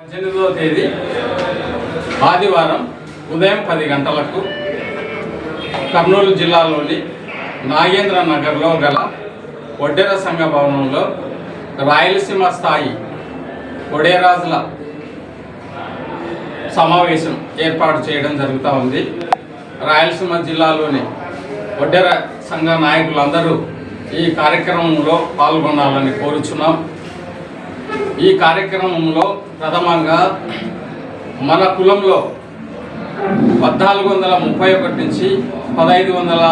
పద్దెనిమిదవ తేదీ ఆదివారం ఉదయం పది గంటలకు కర్నూలు జిల్లాలోని నాగేంద్ర నగర్లో గల ఒడ్డెర సంఘ భవనంలో రాయలసీమ స్థాయి ఒడేరాజుల సమావేశం ఏర్పాటు చేయడం జరుగుతూ ఉంది. రాయలసీమ జిల్లాలోని ఒడ్డెర సంఘ నాయకులందరూ ఈ కార్యక్రమంలో పాల్గొనాలని కోరుచున్నాం. ఈ కార్యక్రమంలో ప్రథమంగా మన కులంలో పద్నాలుగు వందల ముప్పై ఒకటి నుంచి పదహైదు వందల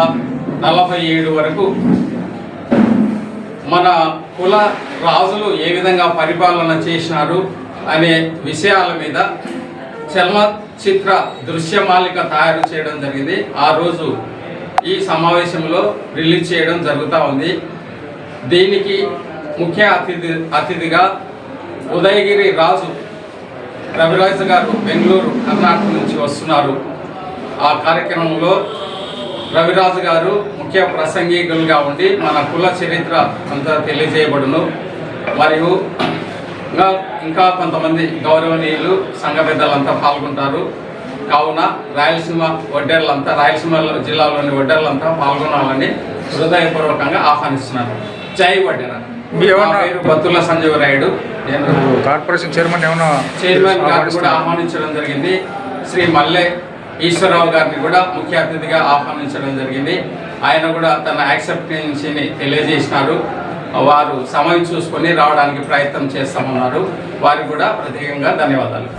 నలభై ఏడు వరకు మన కుల రాజులు ఏ విధంగా పరిపాలన చేసినారు అనే విషయాల మీద చలనచిత్ర దృశ్యమాలిక తయారు చేయడం జరిగింది. ఆ రోజు ఈ సమావేశంలో రిలీజ్ చేయడం జరుగుతూ ఉంది. దీనికి ముఖ్య అతిథి అతిథిగా ఉదయగిరి రాజు రవిరాజు గారు బెంగళూరు కర్ణాటక నుంచి వస్తున్నారు. ఆ కార్యక్రమంలో రవిరాజు గారు ముఖ్య ప్రసంగికులుగా ఉండి మన కుల చరిత్ర అంతా తెలియజేయబడును. మరియు ఇంకా ఇంకా కొంతమంది గౌరవనీయులు సంఘ పెద్దలంతా పాల్గొంటారు. కావున రాయలసీమ వడ్డేర్లంతా రాయలసీమ జిల్లాలోని వడ్డేర్లంతా పాల్గొనాలని హృదయపూర్వకంగా ఆహ్వానిస్తున్నారు జై వడ్డేర. పేరు బత్తుల సంజీవ రాయుడు నేను కార్పొరేషన్ చైర్మన్ ఏమైనా చైర్మన్ గారిని కూడా ఆహ్వానించడం జరిగింది. శ్రీ మల్లె ఈశ్వరరావు గారిని కూడా ముఖ్య అతిథిగా ఆహ్వానించడం జరిగింది. ఆయన కూడా తన యాక్సెప్టెన్సీని తెలియజేసినారు. వారు సమయం చూసుకొని రావడానికి ప్రయత్నం చేస్తామన్నారు. వారికి కూడా ప్రత్యేకంగా ధన్యవాదాలు.